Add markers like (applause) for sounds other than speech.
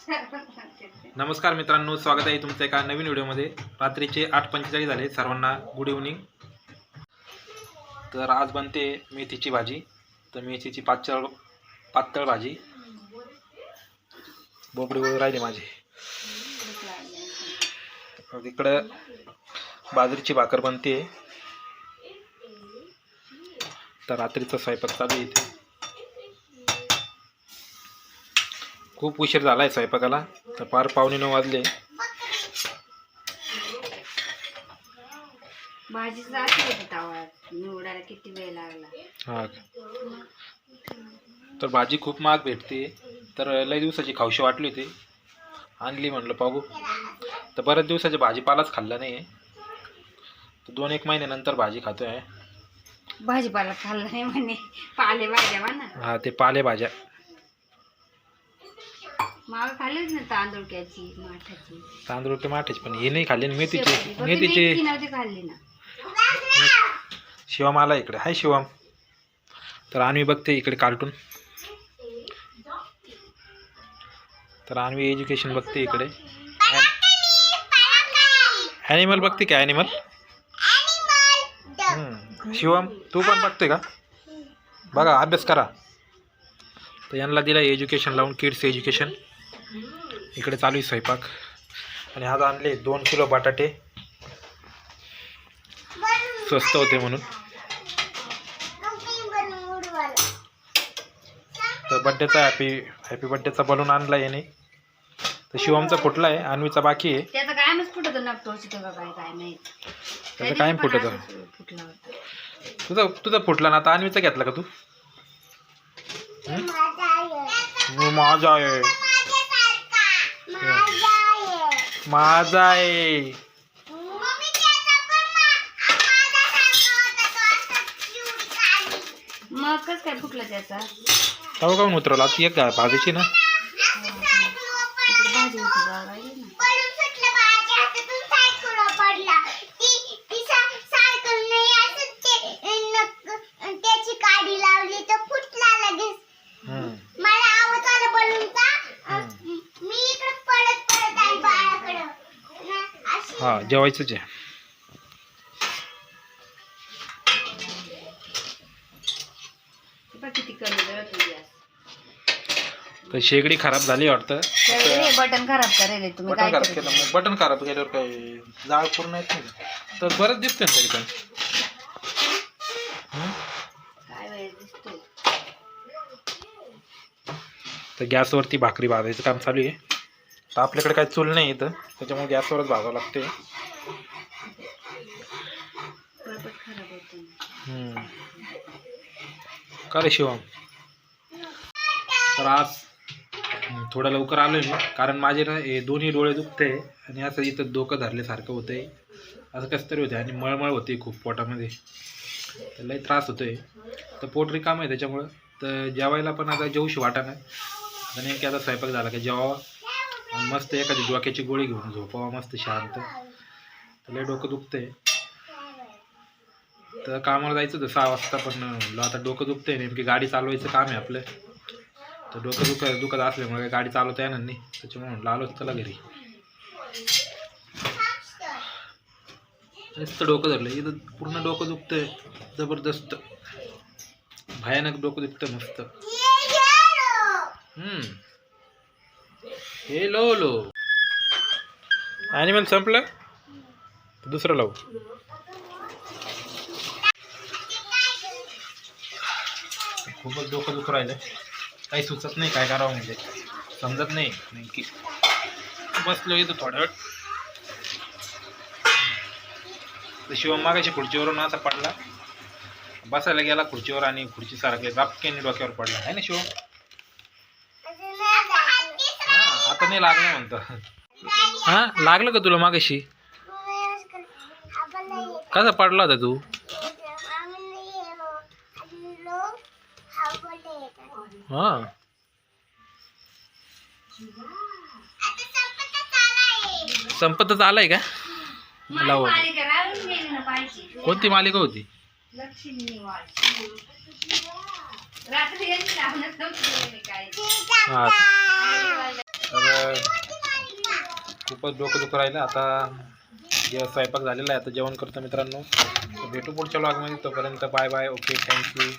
(laughs) नमस्कार मित्रांनो स्वागत आहे तुमचं एका नवीन व्हिडिओमध्ये. रात्रीचे आठ पंचेचाळीस झाले. सर्वांना गुड इव्हनिंग तर आज बनते मेथीची भाजी. तर मेथीची पातळ पातळ भाजी. बोबडी वगैरे राहिली माझी. इकडं बाजरीची भाकर बनते. तर रात्रीचा स्वयंपाक चालू आहे खूप उशीर झाला आहे स्वयंपाकाला. तर पार पावणे नऊ वाजले. भाजी जाते होती तवा. निवडायला किती वेळ लागला. हा का? तर भाजी खूप महाग भेटते. तर लय दिवसाची खावशी वाटली होती. आणली म्हणलं पाहू. तर बऱ्याच दिवसाची भाजीपालाच खाल्ला नाही. तर दोन एक महिन्यानंतर भाजी खातोय. भाजीपाला खाल्ला नाही म्हणे. पाले भाज्या म्हणा. हा ते पालेभाज्या. खाल्लीच ना तांदूळक्याची माठाची. तांदूळ ते माठाचे पण हे नाही खाल्ले आणि. मेथीचे. मेथीचे नव्हती खाल्ली ना. शिवम आला इकडे. हाय शिवम. तर आणवी बघते इकडे कार्टून. तर आणवी एज्युकेशन बघते इकडे. ॲनिमल बघते का ॲनिमल शिवम तू पण बघते का? बघा अभ्यास करा. तर यांना दिला एज्युकेशन लावून किड्स एज्युकेशन इकडे चालू आहे स्वयंपाक. आणि आज आणले दोन किलो बटाटे. स्वस्त होते म्हणून. तर बड्डेचा हॅपी हॅपी बड्डेचा बलून आणला याने. तर शिवमचा फुटला आहे अन्वीचा बाकी आहे. त्याचं कायमच फुटत काय काय नाही त्याचं कायम फुटत तुझा तुझा फुटला ना आता अन्वीचा घेतला का तू? माझा आहे. माझा आहे. मग कस काय फुटलं त्याचा? तवा काऊन उतरवला? ती एक भाजीची ना इकडे भाजी होती बघायला ना त्याची काडी लावली तर फुटला लगेच हं. मला आवाज आला बलूनचा हं. मी इकडे पडत पडत आई बाळाकडं ना, अशी हा जेवायचंच आहे. तर शेगडी खराब झाली वाटतं बटन खराब करेल तुम्ही बटन काय खराब? केलं मग बटन खराब केल्यावर काय जाळ पूर्ण येत नाही का? तर बरंच दिसतंय ना तरी पण हं? काय वेळ दिसतोय तर गॅसवरती भाकरी भाजायचं काम चालू आहे तर आपल्याकडे काही चूल नाही इथं. त्याच्यामुळे गॅसवरच भाजावं लागते होते. का रे शिवम? तर आज थोडं लवकर आलो मी कारण माझे ना हे दोन्ही डोळे दुखते आणि असं इथं डोकं धरल्यासारखं होतंय. असं कसं तरी होते आणि मळमळ होते खूप पोटामध्ये. तर लई त्रास होतोय. तर पोट रिकाम आहे त्याच्यामुळं. तर जेवायला पण आता जेवशी वाटा नाही. आता नेमकी आता स्वयंपाक झाला की जेवावा? आणि मस्त एखादी डोक्याची गोळी घेऊन झोपावा मस्त शांत. तर लई डोकं दुखतंय. तर कामाला जायचं होतं सहा वाजता पण म्हणलं आता डोकं दुखतंय नेमकी गाडी चालवायचं काम आहे आपलं. तर डोकं दुख दुखत असल्यामुळे गाडी चालवता येणार नाही. त्याच्यामुळे म्हणलं आलोच चला घरी. नुसतं डोकं धरलं इथं पूर्ण डोकं दुखतंय जबरदस्त. भयानक डोकं दुखतं मस्त. हम्म. हे लो लो ॲनिमल संपलं? दुसरं लावू. खूपच डोकं दुखू राहिलं काही सुचत नाही काय करावं म्हणजे. समजत नाही. नेमकी. बसलो इथं थोड्या वेळ तर शिवम मागाशी खुर्चीवरून असा पडला. बसायला गेला खुर्चीवर आणि खुर्ची सारखी रापकेने डोक्यावर पडला. आहे ना शिवम हा आता नाही लागलं म्हणतं. हा? लागलं का तुला मागाशी? कसा पडला होता तू? हा. संपतच आलाय का? मला मालिका कोणती मालिका होती? लक्ष्मी हा. खूपच डोकं दुखं राहिलं. आता जे स्वयंपाक झालेला आहे आता जेवण करतो मित्रांनो. भेटू पुढच्या ब्लॉगमध्ये तोपर्यंत बाय बाय. Okay thank you